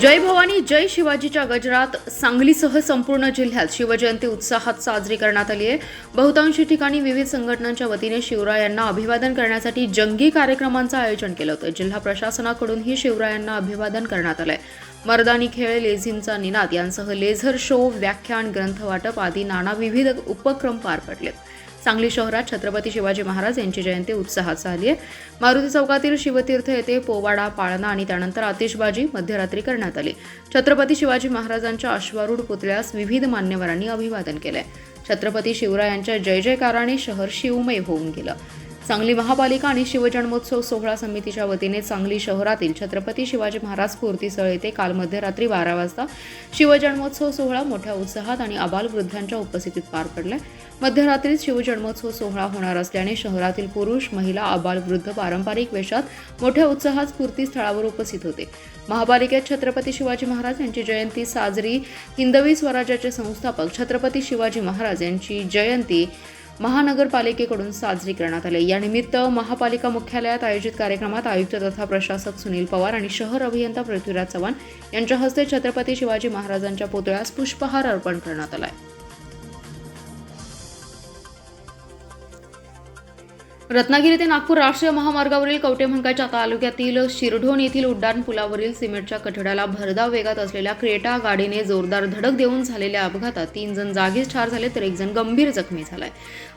जय भवानी जय शिवाजीच्या गजरात सांगलीसह संपूर्ण जिल्ह्यात शिवजयंती उत्साहात साजरी करण्यात आली आहे. बहुतांशी ठिकाणी विविध संघटनांच्या वतीने शिवरायांना अभिवादन करण्यासाठी जंगी कार्यक्रमांचं आयोजन केलं होतं. जिल्हा प्रशासनाकडूनही शिवरायांना अभिवादन करण्यात आलंय. मर्दानी खेळ लेझिमचा निनाद यांसह लेझर शो व्याख्यान ग्रंथवाटप आदी नाना विविध उपक्रम पार पडलेत. सांगली शहरात छत्रपती शिवाजी महाराज यांची जयंती उत्साहात झाली आहे. मारुती चौकातील शिवतीर्थ येथे पोवाडा पाळणा आणि त्यानंतर आतिषबाजी मध्यरात्री करण्यात आली. छत्रपती शिवाजी महाराजांच्या अश्वारूढ पुतळ्यास विविध मान्यवरांनी अभिवादन केलंय. छत्रपती शिवरायांच्या जय जयकाराने शहर शिवमय होऊन गेलं. सांगली महापालिका आणि शिवजन्मोत्सव सोहळा समितीच्या वतीने सांगली शहरातील छत्रपती शिवाजी महाराज स्फूर्तीस्थळ येथे काल मध्यरात्री बारा वाजता शिवजन्मोत्सव सोहळा मोठ्या उत्साहात आणि आबालवृद्धांच्या उपस्थितीत पार पडला. मध्यरात्रीत शिवजन्मोत्सव सोहळा होणार असल्याने शहरातील पुरुष महिला आबालवृद्ध पारंपरिक वेशात मोठ्या उत्साहात स्फूर्तीस्थळावर उपस्थित होते. महापालिकेत छत्रपती शिवाजी महाराज यांची जयंती साजरी हिंदवी स्वराज्याचे संस्थापक छत्रपती शिवाजी महाराज यांची जयंती महानगरपालिकेकडून साजरी करण्यात आले. यानिमित्त महापालिका मुख्यालयात आयोजित कार्यक्रमात आयुक्त तथा प्रशासक सुनील पवार आणि शहर अभियंता पृथ्वीराज चव्हाण यांच्या हस्ते छत्रपती शिवाजी महाराजांच्या पुतळ्यास पुष्पहार अर्पण करण्यात आलाय. रत्नागिरी ते नागपूर राष्ट्रीय महामार्गावरील कवटेमंकाच्या तालुक्यातील शिरढोण येथील उड्डाण पुलावरील सिमेंटच्या कठड्याला भरधाव वेगात असलेल्या क्रेटा गाडीने जोरदार धडक देऊन झालेल्या अपघातात तीन जण जागीच ठार झाले तर एक जण गंभीर जखमी झालाय.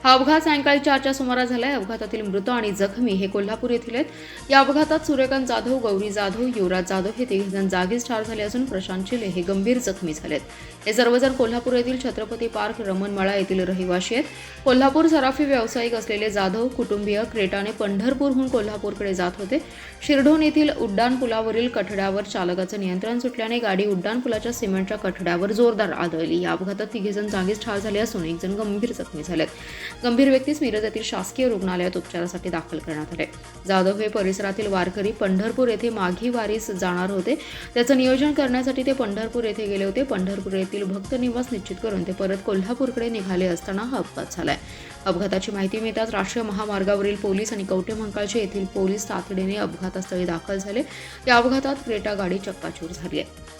हा अपघात सायंकाळी चारच्या सुमारास झालाय. अपघातातील मृत आणि जखमी हे कोल्हापूर येथील आहेत. या अपघातात सूर्यकांत जाधव गौरी जाधव युवराज जाधव हे तिघे जण जागीच ठार झाले असून प्रशांत चिले हे गंभीर जखमी झालेत हे सर्वजण कोल्हापूर येथील छत्रपती पार्क रमणमाळा येथील रहिवाशी आहेत. कोल्हापूर सराफी व्यावसायिक असलेले जाधव कुटुंब कुटुंबीय क्रेटाने पंढरपूरहून कोल्हापूरकडे जात होते. शिरढोण येथील उड्डाणपुलावरील कठड्यावर चालकाचं नियंत्रण सुटल्याने गाडी उड्डाणपुलाच्या सिमेंटच्या कठड्यावर जोरदार आदळली या अपघातात तिघेजण जागीच ठार झाले असून एक जण गंभीर जखमी झालेत गंभीर व्यक्तीस मिरज येथील शासकीय रुग्णालयात उपचारासाठी दाखल करण्यात आले. जाधव हे परिसरातील वारकरी पंढरपूर येथे माघी वारीस जाणार होते. त्याचं नियोजन करण्यासाठी ते पंढरपूर येथे गेले होते. पंढरपूर येथील भक्त निवास निश्चित करून ते परत कोल्हापूरकडे निघाले असताना हा अपघात झालाय. अपघाताची माहिती मिळताच राष्ट्रीय महामार्ग मार्गावरील पोलीस आणि कवटेमंकाळचे येथील पोलीस तातडीने अपघातास्थळी दाखल झाले. या अपघातात क्रेटा गाडी चक्काचूर झाली आहे.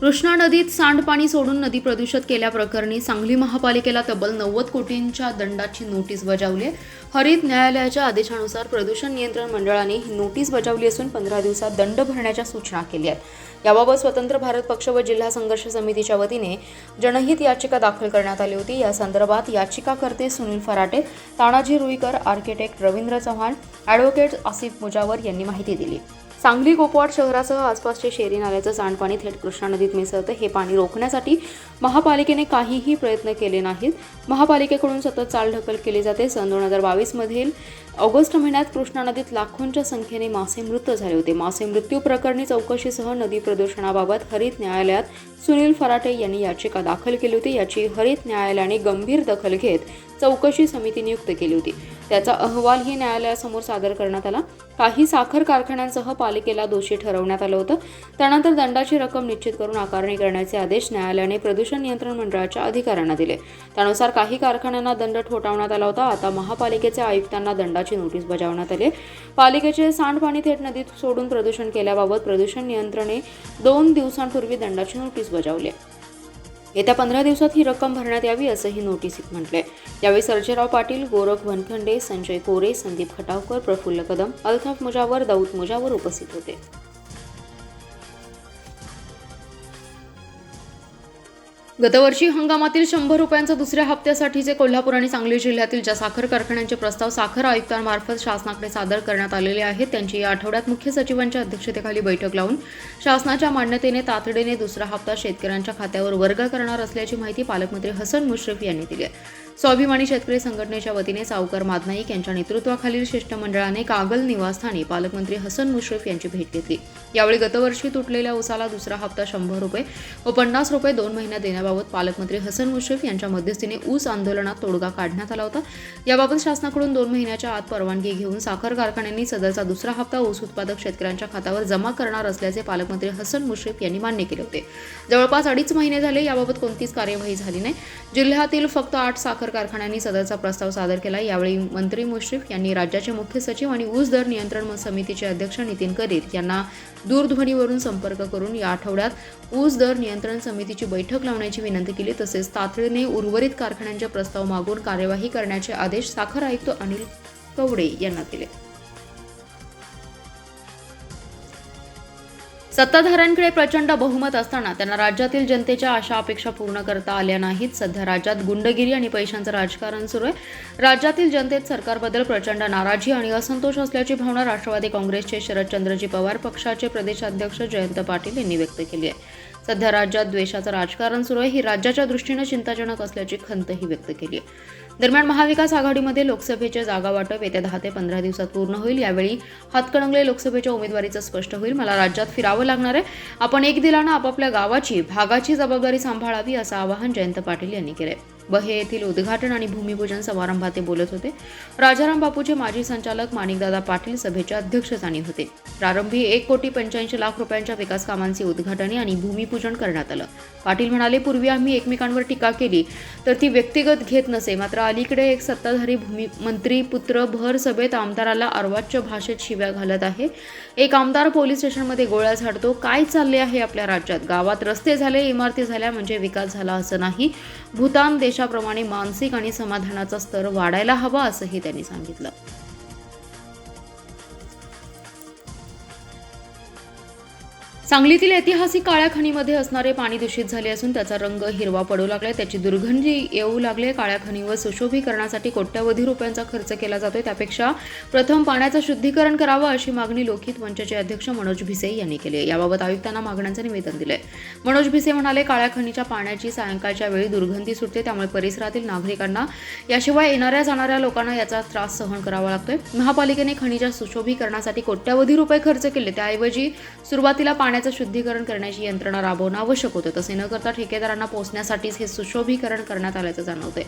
कृष्णा नदीत सांडपाणी सोडून नदी प्रदूषित केल्याप्रकरणी सांगली महापालिकेला तब्बल नव्वद कोटींच्या दंडाची नोटीस बजावली आहे. हरित न्यायालयाच्या आदेशानुसार प्रदूषण नियंत्रण मंडळाने ही नोटीस बजावली असून पंधरा दिवसात दंड भरण्याच्या सूचना केल्या आहेत. याबाबत स्वतंत्र भारत पक्ष व जिल्हा संघर्ष समितीच्या वतीने जनहित याचिका दाखल करण्यात आली होती. या संदर्भात याचिकाकर्ते सुनील फराटे तानाजी रुईकर आर्किटेक्ट रवींद्र चव्हाण ॲडव्होकेट आसिफ मुजावर यांनी माहिती दिली. सांगली कोपवाड शहरासह आसपासचे शेरी नाल्याचं सांडपाणी थेट कृष्णा नदीत मिसळतं. हे पाणी रोखण्यासाठी महापालिकेने काहीही प्रयत्न केले नाहीत. महापालिकेकडून सतत चालढकल केली जाते. सन दोन हजार बावीसमधील ऑगस्ट महिन्यात कृष्णा नदीत लाखोंच्या संख्येने मासे मृत झाले होते. मासे मृत्यू प्रकरणी चौकशीसह नदी प्रदूषणाबाबत हरित न्यायालयात सुनील फराटे यांनी याचिका दाखल केली होती. याची हरित न्यायालयाने गंभीर दखल घेत चौकशी समिती नियुक्त केली होती. त्याचा अहवालही न्यायालयासमोर सादर करण्यात आला. काही साखर कारखान्यांसह पालिकेला दोषी ठरवण्यात आलं होतं. त्यानंतर दंडाची रक्कम निश्चित करून आकारणी करण्याचे आदेश न्यायालयाने प्रदूषण नियंत्रण मंडळाच्या अधिकाऱ्यांना दिले. त्यानुसार काही कारखान्यांना दंड ठोठावण्यात आला होता. आता महापालिकेच्या आयुक्तांना दंडाची नोटीस बजावण्यात आली पालिकेचे सांडपाणी थेट नदीत सोडून प्रदूषण केल्याबाबत प्रदूषण नियंत्रणे दोन दिवसांपूर्वी दंडाची नोटीस बजावली आहे. येत्या पंधरा दिवसात ही रक्कम भरण्यात यावी असंही नोटीसीत म्हटलंय. यावेळी सर्जेराव पाटील गोरख वनखंडे संजय कोरे संदीप खटावकर प्रफुल्ल कदम अल्ताफ मुजावर दाऊद मुजावर उपस्थित होते. गतवर्षी हंगामातील शंभर रुपयांचा दुसऱ्या हप्त्यासाठीचे कोल्हापूर आणि सांगली जिल्ह्यातील ज्या साखर कारखान्यांचे प्रस्ताव साखर आयुक्तांमार्फत शासनाकडे सादर करण्यात आलेले आहेत त्यांची या आठवड्यात मुख्य सचिवांच्या अध्यक्षतेखाली बैठक लावून शासनाच्या मान्यतेने तातडीने दुसरा हप्ता शेतकऱ्यांच्या खात्यावर वर्ग करणार असल्याची माहिती पालकमंत्री हसन मुश्रीफ यांनी दिली आहे. स्वाभिमानी शेतकरी संघटनेच्या वतीने सावकार मादनाईक यांच्या नेतृत्वाखालील शिष्टमंडळाने कागल निवासस्थानी पालकमंत्री हसन मुश्रीफ यांची भेट घेतली. यावेळी गतवर्षी तुटलेल्या उसाला दुसरा हप्ता शंभर रुपये व पन्नास रुपये दोन महिन्यात करण्याबाबत पालकमंत्री हसन मुश्रीफ यांच्या मध्यस्थीने ऊस आंदोलनात तोडगा काढण्यात आला होता. याबाबत शासनाकडून दोन महिन्याच्या आत परवानगी घेऊन साखर कारखान्यांनी सदरचा दुसरा हप्ता ऊस उत्पादक शेतकऱ्यांच्या खात्यावर जमा करणार असल्याचे पालकमंत्री हसन मुश्रीफ यांनी मान्य केले होते. जवळपास अडीच महिने झाले याबाबत कोणतीच कार्यवाही झाली नाही. जिल्ह्यातील फक्त आठ साखर कारखान्यांनी सदरचा प्रस्ताव सादर केला. यावेळी मंत्री मुश्रीफ यांनी राज्याचे मुख्य सचिव आणि ऊस दर नियंत्रण समितीचे अध्यक्ष नितीन करीत यांना दूरध्वनीवरून संपर्क करून या आठवड्यात ऊस दर नियंत्रण समितीची बैठक लावण्याची विनंती केली. तसेच तातडीने उर्वरित कारखान्यांचे प्रस्ताव मागून कार्यवाही करण्याचे आदेश साखर आयुक्त अनिल कवडे यांना दिले. सत्ताधाऱ्यांकडे प्रचंड बहुमत असताना त्यांना राज्यातील जनतेच्या आशा अपेक्षा पूर्ण करता आल्या नाहीत. सध्या राज्यात गुंडगिरी आणि पैशांचं राजकारण सुरू आहे. राज्यातील जनतेत सरकारबद्दल प्रचंड नाराजी आणि असंतोष असल्याची भावना राष्ट्रवादी काँग्रेसचे शरदचंद्रजी पवार पक्षाचे प्रदेशाध्यक्ष जयंत पाटील यांनी व्यक्त केली आहे. सध्या राज्यात द्वेषाचं राजकारण सुरू आहे. ही राज्याच्या दृष्टीनं चिंताजनक असल्याची खंतही व्यक्त केली आहे. दरम्यान महाविकास आघाडीमध्ये लोकसभेचे जागा वाटप येत्या दहा ते पंधरा दिवसात पूर्ण होईल. यावेळी हातकणंगले लोकसभेच्या उमेदवारीचं स्पष्ट होईल. मला राज्यात फिरावं लागणार आहे. आपण एक दिलानं आपापल्या गावाची भागाची जबाबदारी सांभाळावी असं आवाहन जयंत पाटील यांनी केलं बहे येथील उद्घाटन आणि भूमिपूजन समारंभात ते बोलत होते. राजाराम बापूचे माजी संचालक माणिकदादा पाटील सभेच्या अध्यक्षस्थानी होते. प्रारंभी एक कोटी पंच्याऐंशी लाख रुपयांच्या विकास कामांचे उद्घाटन आणि भूमिपूजन करण्यात आलं. पाटील म्हणाले पूर्वी आम्ही एकमेकांवर टीका केली तर ती व्यक्तिगत घेत नसे. मात्र अलीकडे एक सत्ताधारी भूमी मंत्री पुत्र भर सभेत आमदाराला अर्वाच्य भाषेत शिव्या घालत आहे. एक आमदार पोलीस स्टेशनमध्ये गोळ्या झाडतो. काय चालले आहे आपल्या राज्यात? गावात रस्ते झाले इमारती झाल्या म्हणजे विकास झाला असं नाही. भूतान देश देशाप्रमाणे मानसिक आणि समाधानाचा स्तर वाढायला हवा असंही त्यांनी सांगितलं. सांगलीतील ऐतिहासिक काळ्या खणीमध्ये असणारे पाणी दूषित झाले असून त्याचा रंग हिरवा पडू लागलाय. त्याची दुर्गंधी येऊ लागले. काळ्या खणीवर सुशोभीकरणासाठी कोट्यवधी रुपयांचा खर्च केला जातोय. त्यापेक्षा प्रथम पाण्याचं शुद्धीकरण करावं अशी मागणी लोकहित मंचाचे अध्यक्ष मनोज भिसे यांनी केली आहे. याबाबत आयुक्तांना मागण्यांचं निवेदन दिलंय. मनोज भिसे म्हणाले काळ्या खणीच्या पाण्याची सायंकाळच्या वेळी दुर्गंधी सुटते. त्यामुळे परिसरातील नागरिकांना याशिवाय येणाऱ्या जाणाऱ्या लोकांना याचा त्रास सहन करावा लागतोय. महापालिकेने खणीच्या सुशोभीकरणासाठी कोट्यवधी रुपये खर्च केले. त्याऐवजी सुरुवातीला पाण्याचं शुद्धीकरण करण्याची यंत्रणा राबवणं आवश्यक होतं. तसे न करता ठेकेदारांना पोहोचण्यासाठीच हे सुशोभीकरण करण्यात आल्याचं जाणवतंय.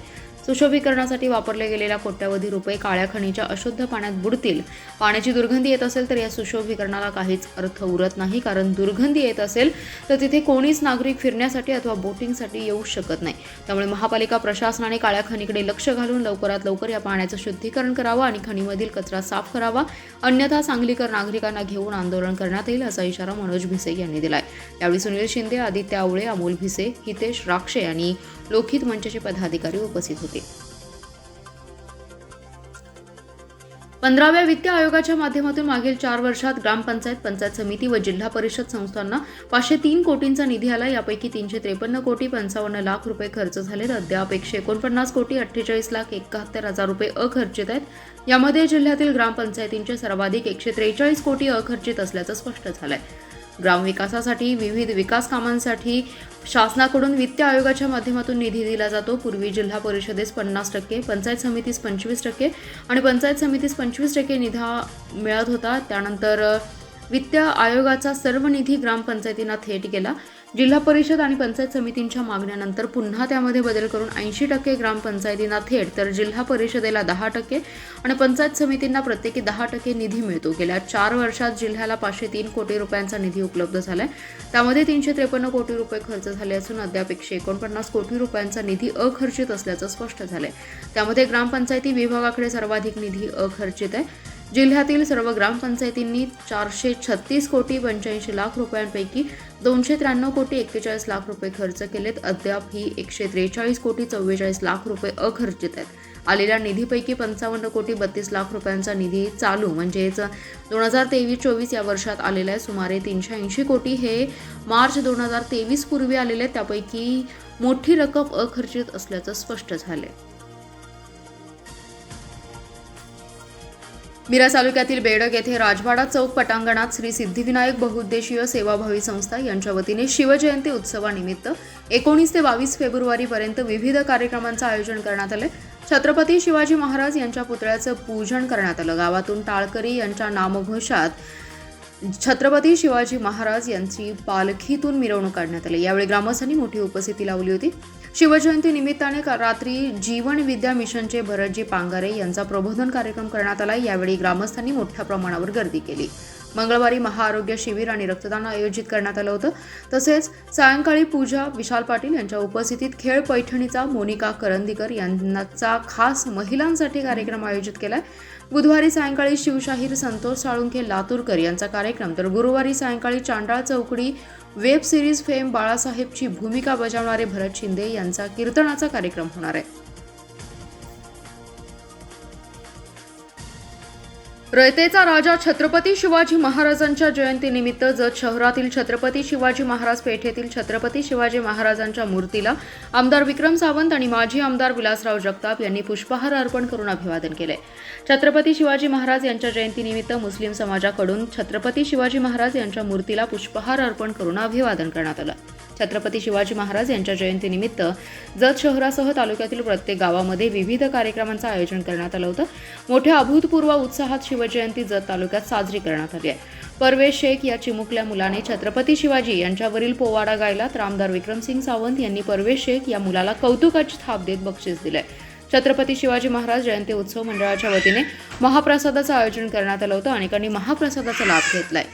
सुशोभीकरणासाठी वापरले गेलेल्या कोट्यावधी रुपये काळ्या खणीच्या अशुद्ध पाण्यात बुडतील. पाण्याची दुर्गंधी येत असेल तर या सुशोभीकरणाला काहीच अर्थ उरत नाही. कारण दुर्गंधी येत असेल तर तिथे कोणीच नागरिक फिरण्यासाठी अथवा बोटिंगसाठी येऊ शकत नाही. त्यामुळे महापालिका प्रशासनाने काळ्या खणीकडे लक्ष घालून लवकरात लवकर या पाण्याचं शुद्धीकरण करावं आणि खणीमधील कचरा साफ करावा. अन्यथा सांगलीकर नागरिकांना घेऊन आंदोलन करण्यात येईल असा इशारा मनोज भिसे यांनी दिलाय. यावेळी सुनील शिंदे आदित्य आवळे अमोल भिसे हितेश राक्षे आणि लोकहित मंचाचे पदाधिकारी उपस्थित होते. पंधराव्या वित्त आयोगाच्या माध्यमातून मागील चार वर्षात ग्रामपंचायत पंचायत समिती व जिल्हा परिषद संस्थांना पाचशे तीन कोटींचा निधी आला यापैकी तीनशे त्रेपन्न कोटी पंचावन्न लाख रुपये खर्च झालेत. अद्याप एकशे एकोणपन्नास कोटी अठ्ठेचाळीस लाख एकाहत्तर हजार रुपये अखर्चित आहेत. यामध्ये जिल्ह्यातील ग्रामपंचायतींचे सर्वाधिक एकशे त्रेचाळीस कोटी अखर्चित असल्याचं स्पष्ट झालंय. ग्रामविकासासाठी विविध विकास कामांसाठी शासनाकडून वित्त आयोगाच्या माध्यमातून निधी दिला जातो. पूर्वी जिल्हा परिषदेस पन्नास टक्के पंचायत समितीस पंचवीस टक्के आणि पंचायत समितीस पंचवीस टक्के निधा मिळत होता. त्यानंतर वित्त आयोगाचा सर्व निधी ग्रामपंचायतींना थेट गेला जिल्हा परिषद आणि पंचायत समितींच्या मागण्यानंतर पुन्हा त्यामध्ये बदल करून ऐंशी टक्के ग्रामपंचायतींना थेट तर जिल्हा परिषदेला दहा टक्के आणि पंचायत समितींना प्रत्येकी दहा टक्के निधी मिळतो. गेल्या चार वर्षात जिल्ह्याला पाचशे तीन कोटी रुपयांचा निधी उपलब्ध झालाय. त्यामध्ये तीनशे त्रेपन्न कोटी रुपये खर्च झाले असून अद्याप एकशे एकोणपन्नास कोटी रुपयांचा निधी अखर्चित असल्याचं स्पष्ट झालंय. त्यामध्ये ग्रामपंचायती विभागाकडे सर्वाधिक निधी अखर्चित आहे. जिल्ह्यातील सर्व ग्रामपंचायतींनी चारशे छत्तीस कोटी पंच्याऐंशी लाख रुपयांपैकी दोनशे त्र्याण्णव कोटी एक्केचाळीस लाख रुपये खर्च केलेत. अद्याप ही एकशे त्रेचाळीस कोटी चव्वेचाळीस लाख रुपये अखर्चित आहेत. आलेल्या निधीपैकी पंचावन्न कोटी बत्तीस लाख रुपयांचा निधी चालू. म्हणजेच दोन हजार तेवीस चोवीस या वर्षात आलेला आहे. सुमारे तीनशे ऐंशी कोटी हे मार्च दोन हजार तेवीस पूर्वी आलेले आहेत. त्यापैकी मोठी रक्कम अखर्चित असल्याचं स्पष्ट झाले मिरज तालुक्यातील बेडग येथे राजवाडा चौक पटांगणात श्री सिद्धिविनायक बहुउद्देशीय सेवाभावी संस्था यांच्या वतीने शिवजयंती उत्सवानिमित्त एकोणीस ते बावीस फेब्रुवारीपर्यंत विविध कार्यक्रमांचं आयोजन करण्यात आले. छत्रपती शिवाजी महाराज यांच्या पुतळ्याचं पूजन करण्यात आलं. गावातून टाळकरी यांच्या नामघोषात छत्रपती शिवाजी महाराज यांची पालखीतून मिरवणूक काढण्यात आली. यावेळी ग्रामस्थांनी मोठी उपस्थिती लावली होती. शिवजयंती निमित्ताने रात्री जीवन विद्या मिशनचे भरतजी पांगारे यांचा प्रबोधन कार्यक्रम करण्यात आला. यावेळी ग्रामस्थांनी मोठ्या प्रमाणावर गर्दी केली. मंगळवारी महाआरोग्य शिबिर आणि रक्तदान आयोजित करण्यात आलं होतं. तसेच सायंकाळी पूजा विशाल पाटील यांच्या उपस्थितीत खेळ पैठणीचा मोनिका करंदीकर यांचा खास महिलांसाठी कार्यक्रम आयोजित केलाय. बुधवारी सायंकाळी शिवशाहीर संतोष साळुंखे लातूरकर यांचा कार्यक्रम. तर गुरुवारी सायंकाळी Chandal Chaukadi web series fame बाळासाहेबची भूमिका बजावणारे भरत शिंदे यांचा कीर्तनाचा कार्यक्रम होणार आहे. रयतेचा राजा छत्रपती शिवाजी महाराजांच्या जयंतीनिमित्त जत शहरातील छत्रपती शिवाजी महाराज पेठेतील छत्रपती शिवाजी महाराजांच्या मूर्तीला आमदार विक्रम सावंत आणि माजी आमदार विलासराव जगताप यांनी पुष्पहार अर्पण करून अभिवादन केले. छत्रपती शिवाजी महाराज यांच्या जयंतीनिमित्त मुस्लिम समाजाकडून छत्रपती शिवाजी महाराज यांच्या मूर्तीला पुष्पहार अर्पण करून अभिवादन करण्यात आलं. छत्रपती शिवाजी महाराज यांच्या जयंतीनिमित्त जत शहरासह तालुक्यातील प्रत्येक गावामध्ये विविध कार्यक्रमांचं आयोजन करण्यात आलं होतं. मोठ्या अभूतपूर्व उत्साहात शिवजयंती जत तालुक्यात साजरी करण्यात आली आहे. परवेश शेख या चिमुकल्या मुलाने छत्रपती शिवाजी यांच्यावरील पोवाडा गायला रामदार विक्रमसिंग सावंत यांनी परवेश शेख या मुलाला कौतुकाची थाप देत बक्षीस दिलंय. छत्रपती शिवाजी महाराज जयंती उत्सव मंडळाच्या वतीने महाप्रसादाचं आयोजन करण्यात आलं होतं. अनेकांनी महाप्रसादाचा लाभ घेतलाय.